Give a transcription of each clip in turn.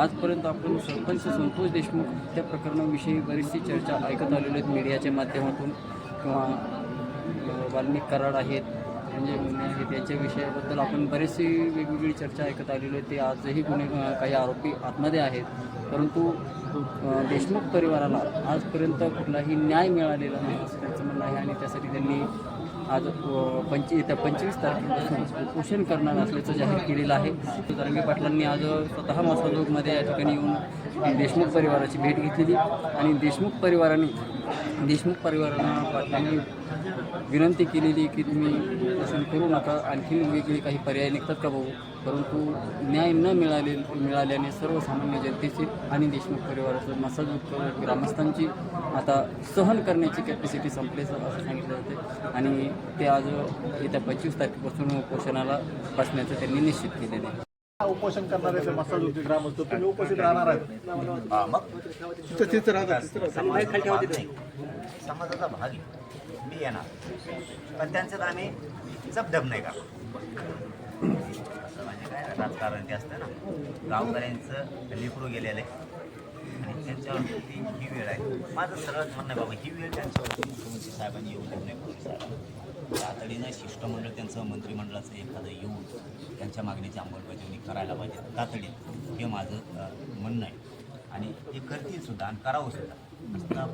आजपर्यंत आपण सरपंच संतोष देशमुख त्या प्रकरणाविषयी बरीचशी चर्चा ऐकत आलेली आहेत मीडियाच्या माध्यमातून. किंवा वाल्मिक कराड आहेत म्हणजे गुन्हे आहेत याच्या विषयाबद्दल आपण बरेचशी वेगवेगळी चर्चा ऐकत आलेली आहे. ते आजही गुन्हे काही आरोपी आतमध्ये आहेत. परंतु देशमुख परिवाराला आजपर्यंत कुठलाही न्याय मिळालेला नाही असं त्यांचं म्हणणं आहे आणि त्यासाठी त्यांनी आज पंचवी येत्या पंचवीस तारखेपासून उपोषण करणार असल्याचं जाहीर केलेलं आहे. तरंगे पाटलांनी आज स्वतः मसाजोगमध्ये या ठिकाणी येऊन देशमुख परिवाराची भेट घेतलेली आणि देशमुख परिवाराने देशमुख परिवारांना पाटलांनी विनंती केलेली की तुम्ही उपोषण करू नका. आणखी वेगवेगळे काही पर्याय निघतात का भाऊ? परंतु न्याय न मिळाले मिळाल्याने सर्वसामान्य जनतेचे आणि देशमुख परिवाराचं मसाज ग्रामस्थांची आता सहन करण्याची कॅपॅसिटी संपल्याचं असं सांगितलं जाते आणि ते आज येत्या पंचवीस तारखेपासून उपोषणाला बसण्याचं त्यांनी निश्चित केलेलं आहे. उपोषण करणारे ते मसाज होते ग्रामस्थ तुम्ही उपस्थित राहणार आहेत. हा. समाजाचा भाग आहे. मी येणार. पण त्यांच्यात आम्ही जबदब नाही का असं म्हणजे काय राजकारण ते असतं ना गावकऱ्यांचं लेकरू गेलेलं आहे. त्यांच्यावरती ही वेळ आहे माझं सरळच म्हणणं आहे बाबा ही वेळ त्यांच्यावरती मुख्यमंत्री साहेबांनी येऊ देऊ नये फडणवीस साहेबांनी तातडीनं शिष्टमंडळ त्यांचं मंत्रिमंडळाचं एखादं येऊन त्यांच्या मागणीची अंमलबजावणी करायला पाहिजे तातडीत हे माझं म्हणणं आहे. आणि ते करतील सुद्धा आणि करावं सुद्धा नुसता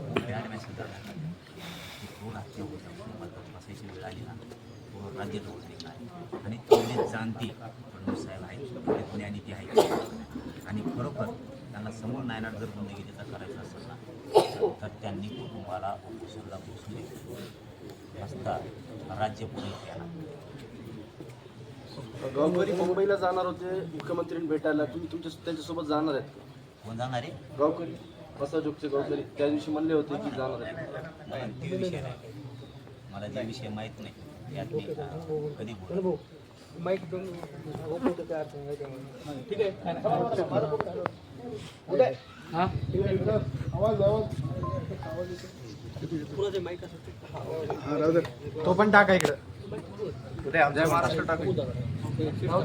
आणि सुद्धा की हत्या बसायची वेळ आली ना पूर्ण राज्य डोकं नाही आणि तेवढे जाणते फडणवीस साहेब आहेत आणि ज्ञानिती आहेत आणि खरोखर त्यांना समोर नायनाट जर गुन्हे त्याचा करायचा असेल ना तर त्यांनी कुटुंबाला उपोषणला बसू नये असता राज्य पुढे गावकरी मुंबईला जाणार होते मुख्यमंत्र्यांनी भेटायला तुम्ही तुमच्या त्यांच्यासोबत जाणार आहेत का? कोण जाणार आहे गावकरी मसाजोगचे गावकरी त्या दिवशी म्हणले होते की जाणार आहेत मला ते विषय नाही मला ते विषय माहीत नाही यात मी अं, कधी बोलू तो पण टाका इकडे। उद्या जय महाराष्ट्र टाका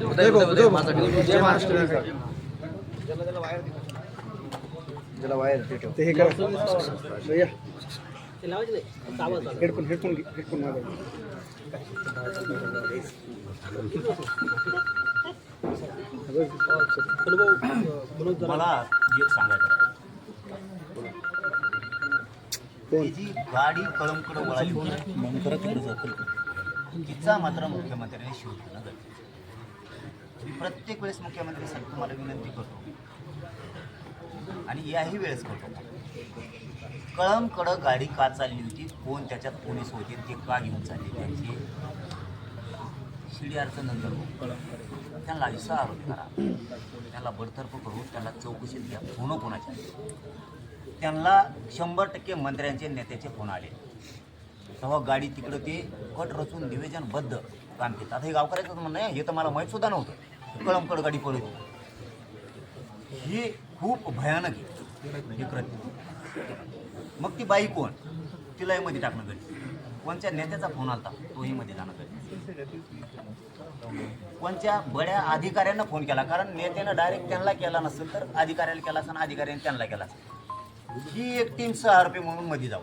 उदय उदय महाराष्ट्र ज्याला वायर ते हे करा। हेडफोन हेडफोन हेडफोन मागा मला एक सांगायचं जी गाडी कळमकडं वळाली तिचा मात्र मुख्यमंत्र्यांनी शोध घेणं गरजेचं. मी प्रत्येक वेळेस मुख्यमंत्री साहेब तुम्हाला विनंती करतो. आणि याही वेळेस करतो. कळमकडं गाडी का चालली होती? कोण त्याच्यात पोलीस होते? ते का घेऊन चालले? त्यांची शिडी अडचण नंतर कळमकडे त्यांना असा आरोप करा त्यांना बडतर्फ करून त्यांना चौकशीत घ्या. फोन कोणाच्या? त्यांना शंभर टक्के मंत्र्यांचे नेत्याचे फोन आले. तेव्हा गाडी तिकडं ते कट रचून निवेदनबद्ध काम केलं आता हे गावकऱ्याचं म्हणणं आहे हे तर मला माहीतसुद्धा नव्हतं. कळमकड गाडी पडत होती. ही खूप भयानक आहे. कृत्य मग ती बाई कोण? तिलाही मध्ये टाकणं गरजेचं कोणत्या नेत्याचा फोन आला तोही मध्ये जाणं गरजेचं कोणत्या बड्या अधिकाऱ्यांना फोन केला. कारण नेत्यानं डायरेक्ट त्यांना केला नसेल तर अधिकाऱ्याला केला असेल अधिकाऱ्याने त्यांना केला असेल ही एक टीम सहा रुपये म्हणून मध्ये जाऊ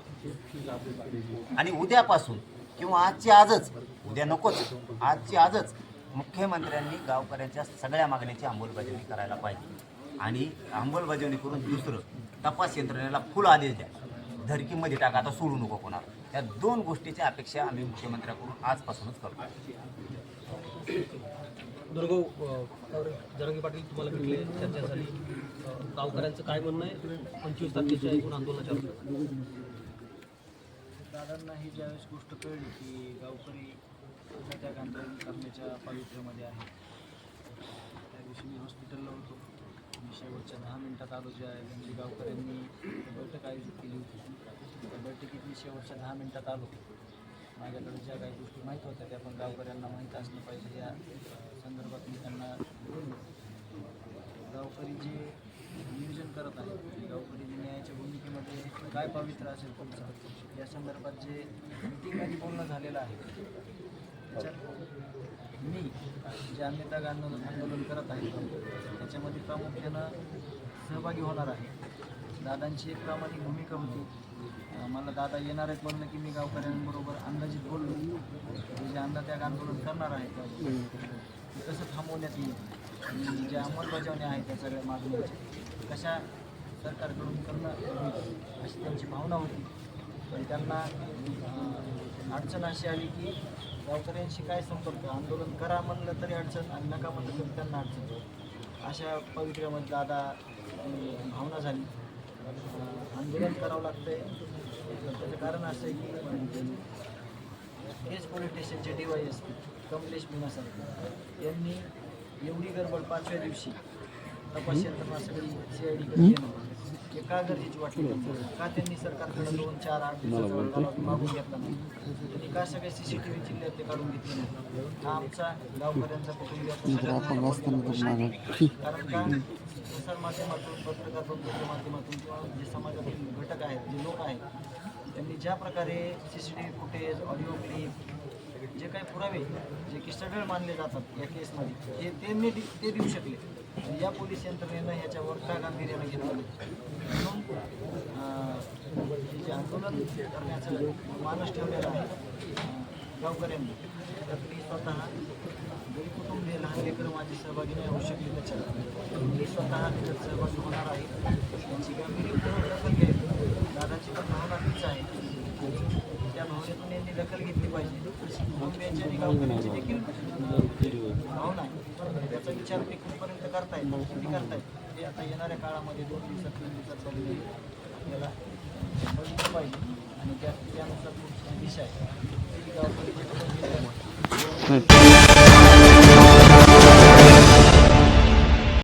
आणि उद्यापासून किंवा आजची आजच उद्या नकोच आजची आजच मुख्यमंत्र्यांनी गावकऱ्यांच्या सगळ्या मागण्याची अंमलबजावणी करायला पाहिजे. आणि अंमलबजावणी करून दुसरं तपास यंत्रणेला फुल आदेश द्या. धरकीमध्ये टाका आता सोडू नको कोणाला. या दोन गोष्टीची अपेक्षा आम्ही मुख्यमंत्र्याकडून आजपासूनच करतो दुर्गव जरंगी पाटील तुम्हाला भेटले चर्चा झाली गावकऱ्यांचं काय म्हणणं आहे? पंचवीस तारखेच्या एकूण आंदोलनाच्या दादांना ही ज्यावेळेस गोष्ट कळली की गावकरी त्या आंदोलन करण्याच्या पवित्र्यामध्ये आहे. त्या दिवशी मी हॉस्पिटलला होतो. मी शेवटच्या दहा मिनिटात आलो ज्या म्हणजे गावकऱ्यांनी बैठक आयोजित केली होती. त्या बैठकीत मी शेवटच्या दहा मिनिटात आलो. माझ्याकडे ज्या काही गोष्टी माहीत होत्या त्या पण गावकऱ्यांना माहीत असलं पाहिजे. या संदर्भात मी त्यांना गावकरी जे नियोजन करत आहेत म्हणजे गावकरी न्यायाच्या भूमिकेमध्ये काय पवित्र असेल तुमचं या संदर्भात जे मिटिंगमध्ये बोलणं झालेलं आहे त्याच्यात मी जे अन्यता आंदोलन आंदोलन करत आहे त्याच्यामध्ये प्रामुख्यानं सहभागी होणार आहे. दादांची एक प्रामाणिक भूमिका होती. मला दादा येणार आहेत म्हणलं की मी गावकऱ्यांबरोबर अंदाजित बोललो. जे अन्नत्याग आंदोलन करणार आहेत ते कसं थांबवण्यात येईल? आणि ज्या अंमलबजावणी आहेत त्या सगळ्या मागण्यांच्या कशा सरकारकडून करणं अशी त्यांची भावना होती. पण त्यांना अडचण अशी आली की गावकऱ्यांशी काय संपर्क? आंदोलन करा म्हणलं तरी अडचण आणि नका म्हणलं तरी त्यांना अडचण. अशा पवित्र्यामध्ये दादा भावना झाली. आंदोलन करावं लागतंय. तर त्याचं कारण असं आहे की हेच पोलीस स्टेशनचे D Y S P Kamlesh Meena साहेब. यांनी एवढी गडबड पाचव्या दिवशी तपास यंत्रणा सगळी सी आय गेली हे का गरजेची वाटली त्यांना? का त्यांनी सरकारकडे दोन चार आठ दिवसाचा मागून घेतला नाही? त्यांनी का सगळे सी सी टी व्ही जिल्ह्यात ते काढून घेतले नाही? हा आमचा गावकऱ्यांचा आहे. कारण का? प्रसार माध्यमातून पत्रकार बंधूच्या माध्यमातून किंवा जे समाजातील घटक आहेत जे लोक आहेत त्यांनी ज्या प्रकारे C C T V footage audio clip जे काही पुरावे जे की सढळ मानले जातात या केसमध्ये हे त्यांनी दि- ते देऊ शकले. या पोलीस यंत्रणेनं ह्याच्यावर का गांभीर्यानं घेतलं म्हणून हे जे आंदोलन करण्याचं मानस ठेवलेलं आहे गावकऱ्यांनी तर मी स्वतः गरीब कुटुंबीय लहान लेकरं माझी सहभागी नाही होऊ शकली त्याच्यात मी स्वतः त्याच्यात सहभागी होणार आहे. त्यांची गांभीर्यपूर्वक दखल घ्यायची दादाची पण भावना तीच आहे. त्या भावनेतून यांनी दखल घेतली पाहिजे. कुटुंबियांची आणि गावकऱ्यांची देखील भावना आहे त्याचा विचार ते कुठपर्यंत करतायत किती करतायत हे आता येणाऱ्या काळामध्ये दोन दिवसात तीन दिवसात चालू आपल्याला बघितलं पाहिजे. आणि त्या त्यानुसार दिशा आहे.